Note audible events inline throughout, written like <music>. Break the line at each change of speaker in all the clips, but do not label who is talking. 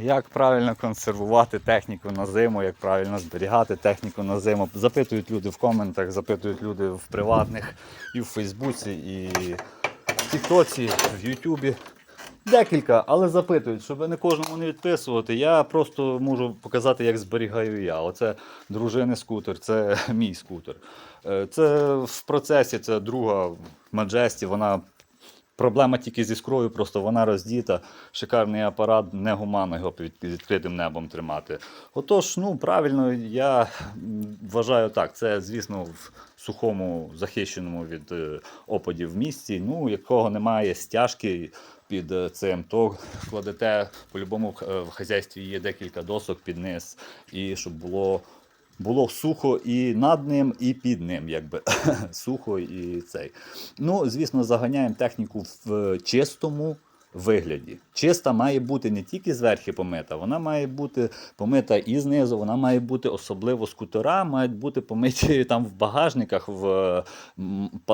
Як правильно консервувати техніку на зиму, як правильно зберігати техніку на зиму. Запитують люди в коментах, запитують люди в приватних і в Фейсбуці, і в Тіктоці, в Ютубі. Декілька, але запитують, щоб не кожному не відписувати. Я просто можу показати, як зберігаю я. Оце дружини скутер, це <laughs> мій скутер. Е, Це в процесі, це друга Маджесті, вона Проблема тільки зі скрою, просто вона роздіта, шикарний апарат, негуманно його під відкритим небом тримати. Отож, ну правильно, я вважаю так. Це, звісно, в сухому захищеному від е, опадів місці. Ну, якого немає стяжки під е, цим, то кладете по-любому е, в хазяйстві є декілька досок під низ, і щоб було було сухо і над ним, і під ним, якби <laughs> сухо і цей. Ну, звісно, заганяємо техніку в чистому вигляді. Чиста має бути не тільки зверху помита, вона має бути помита і знизу, вона має бути особливо скутера, мають бути помиті <laughs> там в багажниках, в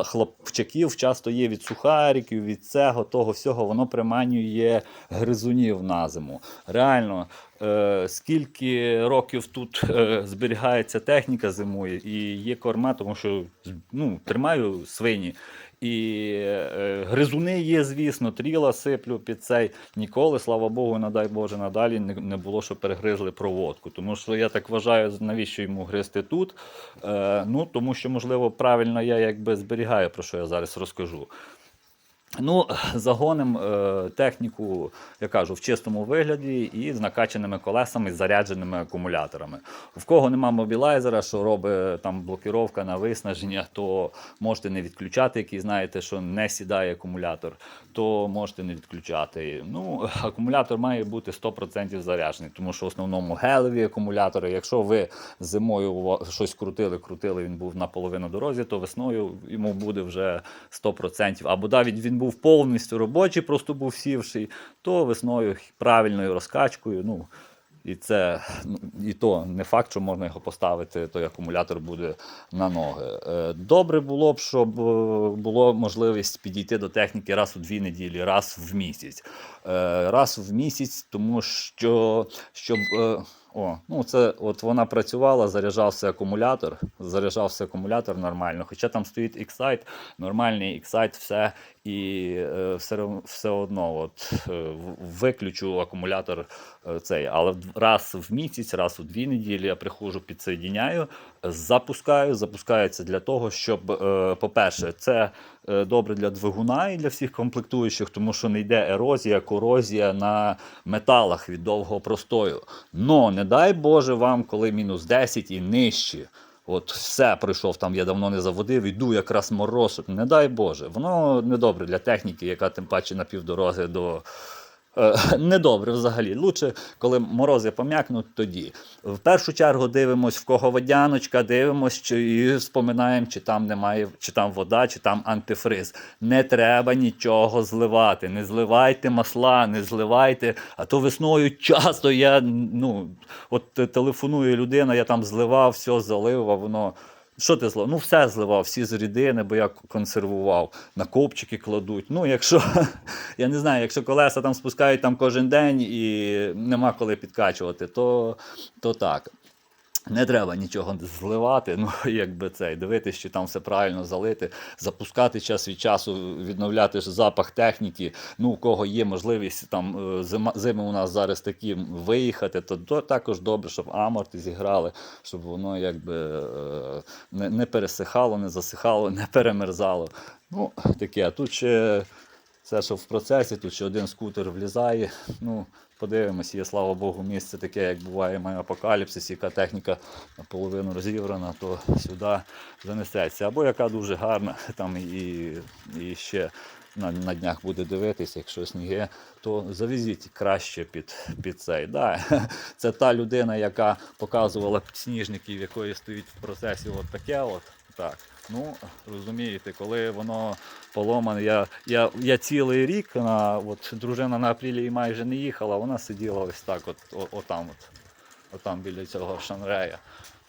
хлопчаків часто є від сухариків, від цього, того всього, воно приманює гризунів на зиму. Реально, е, скільки років тут е, зберігається техніка зимою і є корма, тому що ну, тримаю свині. І е, гризуни є, звісно, тріла сиплю під цей. Ніколи, слава Богу, надай Боже, надалі не, було, що перегризли проводку. Тому що я так вважаю, навіщо йому гризти тут. Е, ну, тому що, можливо, правильно я якби зберігаю, про що я зараз розкажу. Ну, <laughs> загоним е, техніку, я кажу, в чистому вигляді і з накачаними колесами, з зарядженими акумуляторами. В кого нема мобілайзера, що робить там блокіровка на виснаження, то можете не відключати, який знаєте, що не сідає акумулятор, то можете не відключати. Ну, <laughs> акумулятор має бути 100% заряджений, тому що в основному гелеві акумулятори. Якщо ви зимою щось крутили, крутили, він був наполовину дорозі, то весною йому буде вже 100%. Або навіть він був повністю робочий, просто був сівший, то весною правильною розкачкою. Ну, і це ну, і то не факт, що можна його поставити, той акумулятор буде на ноги. Е, Добре було б, щоб е, було можливість підійти до техніки раз у дві неділі, раз в місяць. Е, Раз в місяць, тому що щоб. О, ну це от вона працювала, заряджався акумулятор, заряджався акумулятор нормально. Хоча там стоїть Excite, нормальний Excite, все, і е, все, все одно от, е, виключу акумулятор е, цей. Але раз в місяць, раз у дві неділі я приходжу, підсоєдіняю, запускаю. Запускається для того, щоб, е, по-перше, це добре для двигуна і для всіх комплектуючих, тому що не йде ерозія, корозія на металах від довгого простою. Но не дай Боже вам, коли мінус 10 і нижче. От все пройшов там, я давно не заводив, іду якраз мороз. Не дай Боже. Воно недобре для техніки, яка тим паче на півдороги до. Е, <laughs> Недобре взагалі. Лучше, коли морози пом'якнуть, тоді. В першу чергу дивимось, в кого водяночка, дивимось, чи і споминаємо, чи там немає, чи там вода, чи там антифриз. Не треба нічого зливати. Не зливайте масла, не зливайте. А то весною часто я ну, от телефонує людина, я там зливав, все залив, а воно. Що ти зливав? Ну, все зливав, всі з рідини, бо я консервував, на копчики кладуть. Ну, якщо <laughs> я не знаю, якщо колеса там спускають там кожен день і нема коли підкачувати, то, то так. Не треба нічого зливати, ну <laughs> якби цей, дивитися, чи там все правильно залити, запускати час від часу, відновляти запах техніки. Ну, у кого є можливість там е, зима, зими у нас зараз такі виїхати, то, то також добре, щоб аморти зіграли, щоб воно якби е, не, не пересихало, не засихало, не перемерзало. Ну, таке. А тут ще все, що в процесі, тут ще один скутер влізає. Ну, подивимось, є, слава Богу, місце таке, як буває має апокаліпсис, яка техніка наполовину розібрана, то сюди занесеться. Або яка дуже гарна, <laughs> там і, і ще на, на днях буде дивитися, якщо сніги, то завезіть краще під, під цей. Да. <laughs> Це та людина, яка показувала підсніжників, якої стоїть в процесі от таке от. Так. Ну, розумієте, коли воно поломане, я, я, я цілий рік, на, от, дружина на апрілі майже не їхала, вона сиділа ось так, от, о, отам, от, отам біля цього шанрея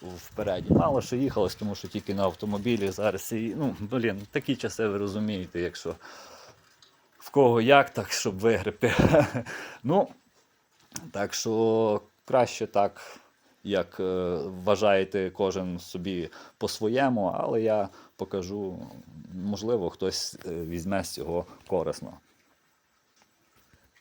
впереді. Мало що їхалось, тому що тільки на автомобілі зараз. І, ну, блін, такі часи ви розумієте, якщо в кого як, так щоб вигребти. <laughs> ну, Так що краще так, як е, вважаєте кожен собі по-своєму, але я покажу, можливо, хтось е, візьме з цього корисно.